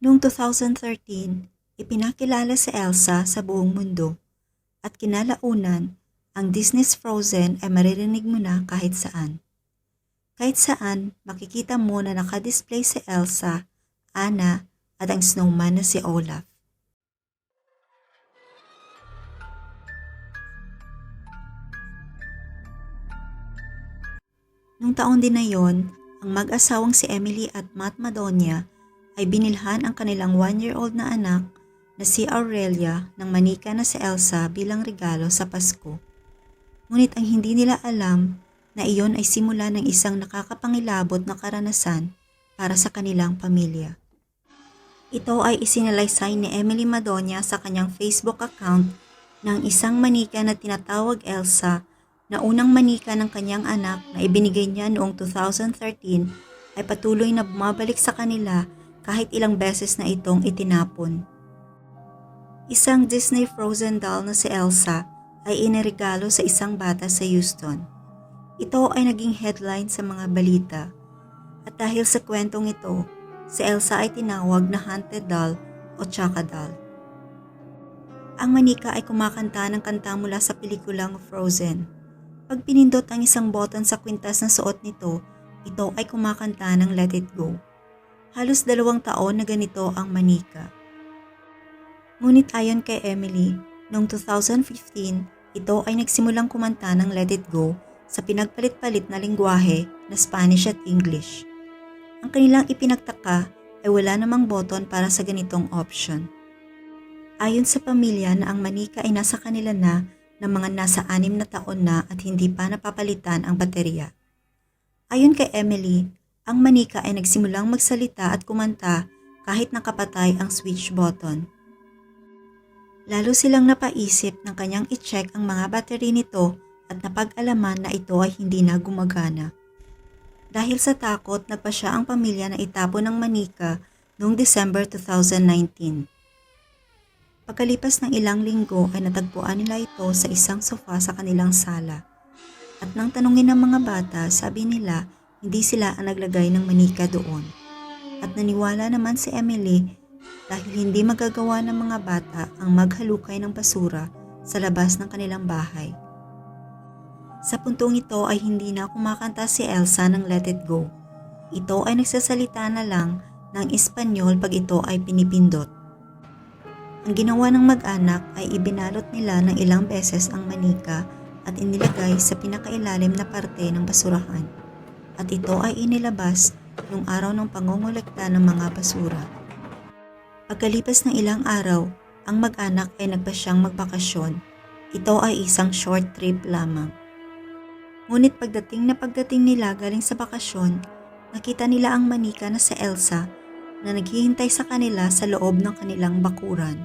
Noong 2013, ipinakilala si Elsa sa buong mundo at kinalaunan ang Disney's Frozen ay maririnig mo na kahit saan. Kahit saan, makikita mo na nakadisplay si Elsa, Anna, at ang snowman na si Olaf. Nung taon din na yon, ang mag-asawang si Emily at Matt Madonia ay binilhan ang kanilang one-year-old na anak na si Aurelia ng manika na si Elsa bilang regalo sa Pasko. Ngunit ang hindi nila alam na iyon ay simula ng isang nakakapangilabot na karanasan para sa kanilang pamilya. Ito ay isinalaysay ni Emily Madonia sa kanyang Facebook account ng isang manika na tinatawag Elsa na unang manika ng kanyang anak na ibinigay niya noong 2013 ay patuloy na bumabalik sa kanila kahit ilang beses na itong itinapon. Isang Disney Frozen doll na si Elsa ay iniregalo sa isang bata sa Houston. Ito ay naging headline sa mga balita. At dahil sa kwentong ito, si Elsa ay tinawag na haunted doll o Chaka doll. Ang manika ay kumakanta ng kanta mula sa pelikulang Frozen. Pag pinindot ang isang button sa kwintas na suot nito, ito ay kumakanta ng Let It Go. Halos dalawang taon na ganito ang manika. Ngunit ayon kay Emily, noong 2015, ito ay nagsimulang kumanta ng Let It Go sa pinagpalit-palit na lingwahe na Spanish at English. Ang kanilang ipinagtaka ay wala namang button para sa ganitong option. Ayon sa pamilya na ang manika ay nasa kanila na ng mga nasa anim na taon na at hindi pa napapalitan ang baterya. Ayon kay Emily, ang manika ay nagsimulang magsalita at kumanta kahit nakapatay ang switch button. Lalo silang napaisip ng kanyang i-check ang mga battery nito at napag-alaman na ito ay hindi na gumagana. Dahil sa takot, nagpa siya ang pamilya na itapon ng manika noong December 2019. Pagkalipas ng ilang linggo ay natagpuan nila ito sa isang sofa sa kanilang sala. At nang tanungin ng mga bata, sabi nila hindi sila ang naglagay ng manika doon. At naniwala naman si Emily dahil hindi magagawa ng mga bata ang maghalukay ng basura sa labas ng kanilang bahay. Sa puntong ito ay hindi na kumakanta si Elsa ng Let It Go. Ito ay nagsasalita na lang ng Espanyol pag ito ay pinipindot. Ang ginawa ng mag-anak ay ibinalot nila ng ilang beses ang manika at inilagay sa pinakailalim na parte ng basurahan. At ito ay inilabas nung araw ng pangongolekta ng mga basura. Pagkalipas ng ilang araw, ang mag-anak ay nagpasyang magbakasyon. Ito ay isang short trip lamang. Ngunit pagdating na pagdating nila galing sa bakasyon, nakita nila ang manika na si Elsa na naghihintay sa kanila sa loob ng kanilang bakuran.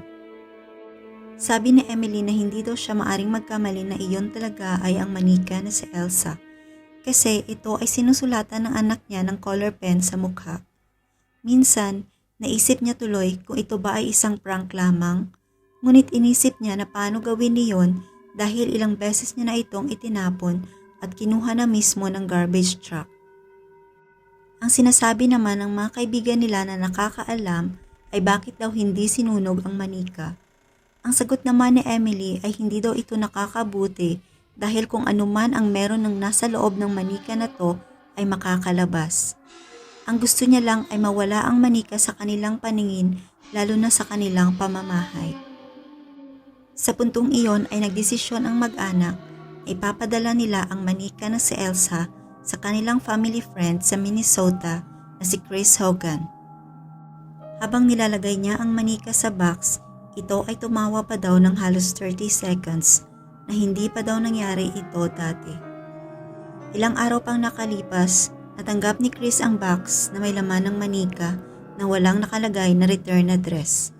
Sabi ni Emily na hindi daw siya maaring magkamali na iyon talaga ay ang manika na si Elsa kasi ito ay sinusulatan ng anak niya ng color pen sa mukha. Minsan, naisip niya tuloy kung ito ba ay isang prank lamang, ngunit inisip niya na paano gawin niyon dahil ilang beses niya na itong itinapon at kinuha na mismo ng garbage truck. Ang sinasabi naman ng mga kaibigan nila na nakakaalam ay bakit daw hindi sinunog ang manika. Ang sagot naman ni Emily ay hindi daw ito nakakabuti dahil kung anuman ang meron ng nasa loob ng manika na to ay makakalabas. Ang gusto niya lang ay mawala ang manika sa kanilang paningin lalo na sa kanilang pamamahay. Sa puntong iyon ay nagdesisyon ang mag-anak na ipapadala nila ang manika na si Elsa sa kanilang family friend sa Minnesota na si Chris Hogan. Habang nilalagay niya ang manika sa box, ito ay tumawa pa daw ng halos 30 seconds na hindi pa daw nangyari ito dati. Ilang araw pang nakalipas, natanggap ni Chris ang box na may laman ng manika na walang nakalagay na return address.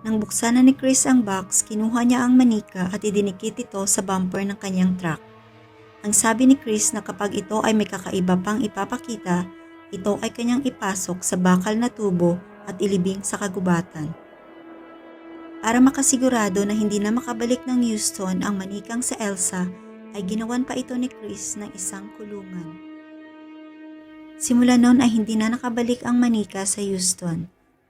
Nang buksan na ni Chris ang box, kinuha niya ang manika at idinikit ito sa bumper ng kanyang truck. Ang sabi ni Chris na kapag ito ay may kakaiba pang ipapakita, ito ay kanyang ipasok sa bakal na tubo at ilibing sa kagubatan. Para makasigurado na hindi na makabalik ng Houston ang manikang sa Elsa, ay ginawan pa ito ni Chris ng isang kulungan. Simula noon ay hindi na nakabalik ang manika sa Houston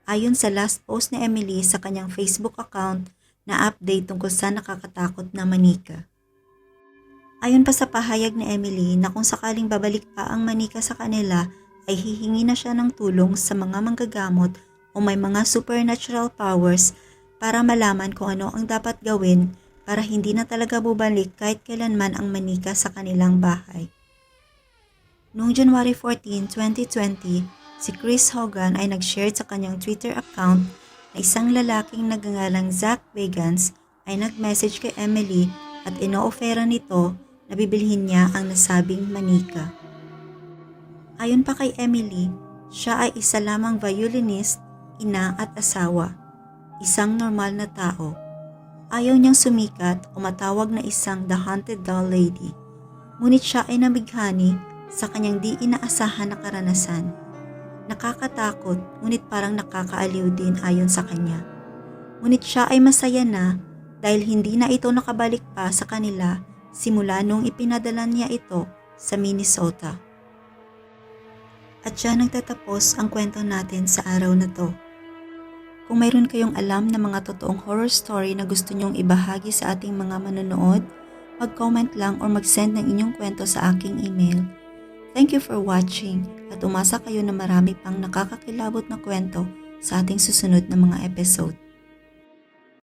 Ayon sa last post ni Emily sa kanyang Facebook account na update tungkol sa nakakatakot na manika. Ayon pa sa pahayag ni Emily na kung sakaling babalik pa ang manika sa kanila ay hihingi na siya ng tulong sa mga manggagamot o may mga supernatural powers para malaman kung ano ang dapat gawin para hindi na talaga bubalik kahit kailanman ang manika sa kanilang bahay. Noong January 14, 2020, si Chris Hogan ay nag-share sa kanyang Twitter account na isang lalaking nagangalang Zach Vegans ay nag-message kay Emily at inoofera nito na bibilhin niya ang nasabing manika. Ayon pa kay Emily, siya ay isa lamang violinist, ina at asawa. Isang normal na tao. Ayaw niyang sumikat o matawag na isang The Haunted Doll Lady. Ngunit siya ay nabighani sa kanyang di inaasahan na karanasan. Nakakatakot ngunit parang nakakaaliw din ayon sa kanya. Ngunit siya ay masaya na dahil hindi na ito nakabalik pa sa kanila simula nung ipinadala niya ito sa Minnesota. At siya nagtatapos ang kwento natin sa araw na to. Kung mayroon kayong alam na mga totoong horror story na gusto nyong ibahagi sa ating mga manonood, mag-comment lang or mag-send ng inyong kwento sa aking email. Thank you for watching at umasa kayo na marami pang nakakakilabot na kwento sa ating susunod na mga episode.